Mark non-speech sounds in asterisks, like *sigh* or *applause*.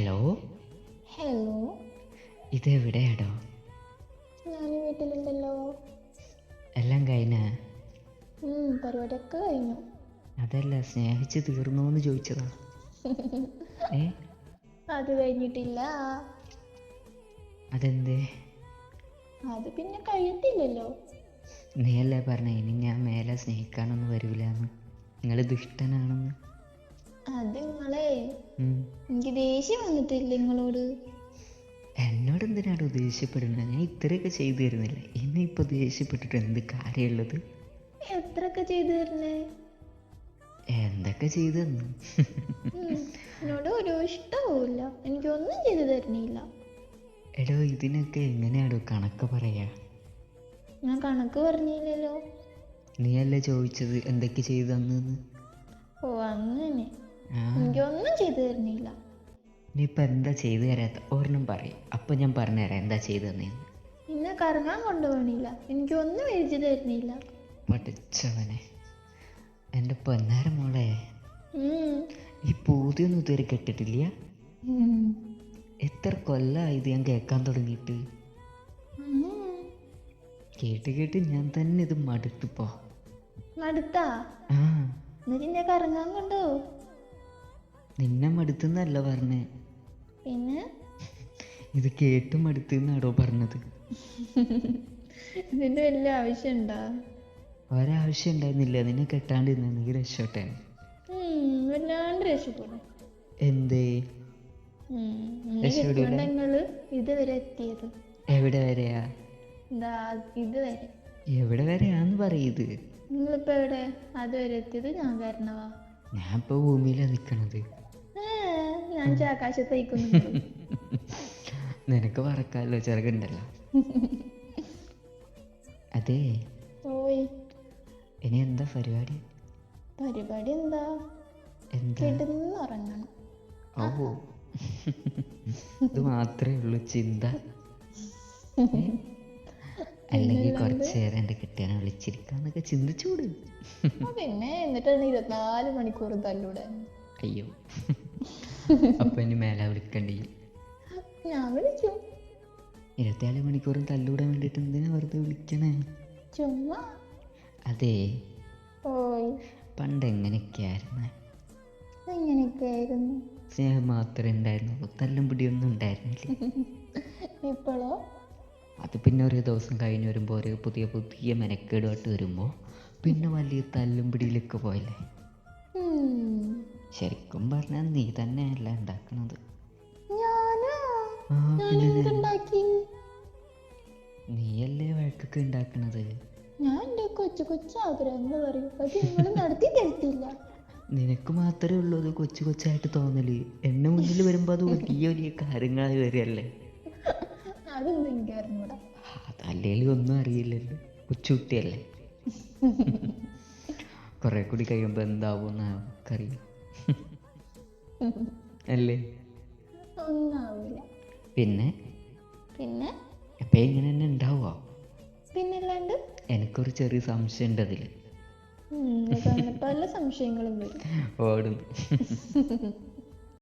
Hello hello ഇത് എവിടെയാടോ ഞാൻ വീട്ടിലുണ്ടല്ലോ. എല്ലാം കഴിഞ്ഞ? പരിപാടിയൊക്കെ കഴിഞ്ഞു. അതല്ല സ്നേഹിച്ച് തീർന്നോന്ന് ചോദിച്ചതാ. *laughs* ഏ? അത് കഴിഞ്ഞിട്ടില്ല. അതെന്തേ? അത് പിന്നെ കഴിയത്തില്ലല്ലോ നീയല്ലേ പറഞ്ഞ ഇനി ഞാൻ മേലെ സ്നേഹിക്കാനൊന്നും വരൂലെന്ന്. നിങ്ങൾ ദുഷ്ടനാണെന്ന്. അത് നിങ്ങളെ എനിക്ക് ദേഷ്യം വന്നിട്ടില്ല നിങ്ങളോട്. എന്നോട് എന്തിനാണ് ദേഷ്യപ്പെടുന്നത് ഞാൻ ഇത്രയൊക്കെ ചെയ്തു തരുന്നില്ല? എന്നെ ഇപ്പൊ ദേഷ്യപ്പെട്ടിട്ട് എന്ത് കാര്യമുള്ളത്? എത്രയൊക്കെ ചെയ്തു തരുന്നേ? എന്തൊക്കെ ചെയ്തു തന്നു? എന്നോട് ഒരു ഇഷ്ടവുമില്ല. എനിക്കൊന്നും ചെയ്തു തരുന്നില്ല. എടോ ഇതിനൊക്കെ എങ്ങനെയാടോ കണക്ക് പറയാ? ഞാൻ കണക്ക് പറഞ്ഞില്ലല്ലോ. നീ അല്ലേ ചോദിച്ചത് എന്തൊക്കെ ചെയ്തു തന്നെന്ന്? ഓ അങ്ങനെ. എനിക്കൊന്നും ചെയ്തു നീ ഇപ്പൊ എന്താ ചെയ്തു തരാത്ത? ഒരെണ്ണം പറയും. അപ്പം ഞാൻ പറഞ്ഞു തരാം എന്താ ചെയ്തു തന്നേന്ന്. എന്നെ കറങ്ങാൻ കൊണ്ടുപോകണില്ല. എനിക്കൊന്നും എഴുതി തരുന്നില്ല. പഠിച്ചവനെ എന്റെ പൊന്നാര മോളെ. ഈ പൂതിയൊന്നും ഇതുവരെ കെട്ടിട്ടില്ല. എത്ര കൊല്ലമായി ഇത് ഞാൻ കേൾക്കാൻ തുടങ്ങിയിട്ട്. കേട്ട് കേട്ട് ഞാൻ തന്നെ ഇത് മടുത്തിപ്പോ മടുത്താ? എന്നിട്ട് എന്നെ കറങ്ങാൻ കൊണ്ടോ നിന്നെ മടുത്തെന്നല്ല പറഞ്ഞേ. പിന്നെ? ഇത് കേട്ട് മടുത്തെന്നാടോ പറഞ്ഞത്. ഇതിന്റെ വലിയ ആവശ്യമുണ്ടോ ഒരാവശ്യം ഉണ്ടായിരുന്നില്ല നിന്നെ കെട്ടാണ്ട് നീ രക്ഷോട്ടെ വല്ലാണ്ട് രക്ഷപ്പെടും എന്തേ? രക്ഷപ്പെടൂല? നിങ്ങൾ ഇതുവരെ എത്തിയത്. എവിടെ വരെയാ? എന്താ ഇതുവരെ. എവിടെ വരെയാന്ന് പറയത് നിങ്ങളിപ്പോ എവിടെ? അതുവരെ എത്തിയത് ഞാൻ കാരണവാ. ഞാൻ ഇപ്പൊ ഭൂമിയിലാ നിക്കണത്. *laughs* നിനക്ക് പറക്കാമല്ലോ ചെറുകുണ്ടല്ലോ *laughs* അതെ. ഇനി എന്താ പരിപാടി? പരിപാടി എന്താ? കിടന്ന് ഉറങ്ങണം ഓ *laughs* ഇത് മാത്രമേ ഉള്ളൂ ചിന്ത? അല്ലെങ്കിൽ കുറച്ച് നേരം എന്റെ കെട്ടിയാനെ വിളിച്ചിരിക്കാന്നൊക്കെ ചിന്തിച്ചൂട്? പിന്നെ എന്നിട്ടാണ് ഇരുപത്തിനാല് മണിക്കൂർ തല്ലൂടെ. അയ്യോ. അപ്പൊ ഇനി മേലെ വിളിക്കണ്ടി. ഞാൻ വിളിച്ചു ഇരുപത്തിനാല് മണിക്കൂറും തല്ലൂടാൻ വേണ്ടിട്ട് എന്തിനാ വെറുതെ വിളിക്കണേ? ചുമ്മാ. അതെ. പണ്ട് എങ്ങനെയൊക്കെയായിരുന്നു? എങ്ങനെയൊക്കെ ആയിരുന്നു സ്നേഹം മാത്രമേ ഉണ്ടായിരുന്നുള്ളൂ തല്ലും പിടിയൊന്നും ഉണ്ടായിരുന്നില്ല. *laughs* ഇപ്പോഴോ? അത് പിന്നെ ഒരു ദിവസം കഴിഞ്ഞ് വരുമ്പോൾ ഒരു പുതിയ പുതിയ മെനക്കേടുമായിട്ട് വരുമ്പോൾ പിന്നെ വലിയ തല്ലും പിടിയിലൊക്കെ പോയല്ലേ. ശരിക്കും പറഞ്ഞാൽ നീ തന്നെയല്ല ഉണ്ടാക്കണത്? ഞാൻ നീയല്ലേ വഴക്കൊക്കെ ഉണ്ടാക്കണത്? ഞാൻ എന്റെ കൊച്ചു കൊച്ചു ആഗ്രഹങ്ങൾ പറയും. പക്ഷെ നിങ്ങൾ നടത്തി തരത്തില്ല. നിനക്ക് മാത്രമേ ഉള്ളൂ അത് കൊച്ചു കൊച്ചായിട്ട് തോന്നൽ. എന്നെ മുന്നിൽ വരുമ്പോൾ അത് വലിയ വലിയ കാര്യങ്ങളായി വരികയല്ലേ? അതൊന്നും ഒന്നും അറിയില്ലല്ലോ. കൊച്ചുകുട്ടിയല്ലേ *laughs* കുറെ കൂടി കഴിയുമ്പോൾ എന്താവും നമുക്കറിയാം. അല്ലേ? ഒന്നാവില്ല പിന്നെ? പിന്നെ? എപ്പോൾ ഇങ്ങനെ തന്നെ ഉണ്ടാവുമോ പിന്നല്ലാണ്ട്? എനിക്കൊരു ചെറിയ സംശയം ഉണ്ട് അതിൽ ഉം, പല സംശയങ്ങളും വരും. ഓടും *laughs*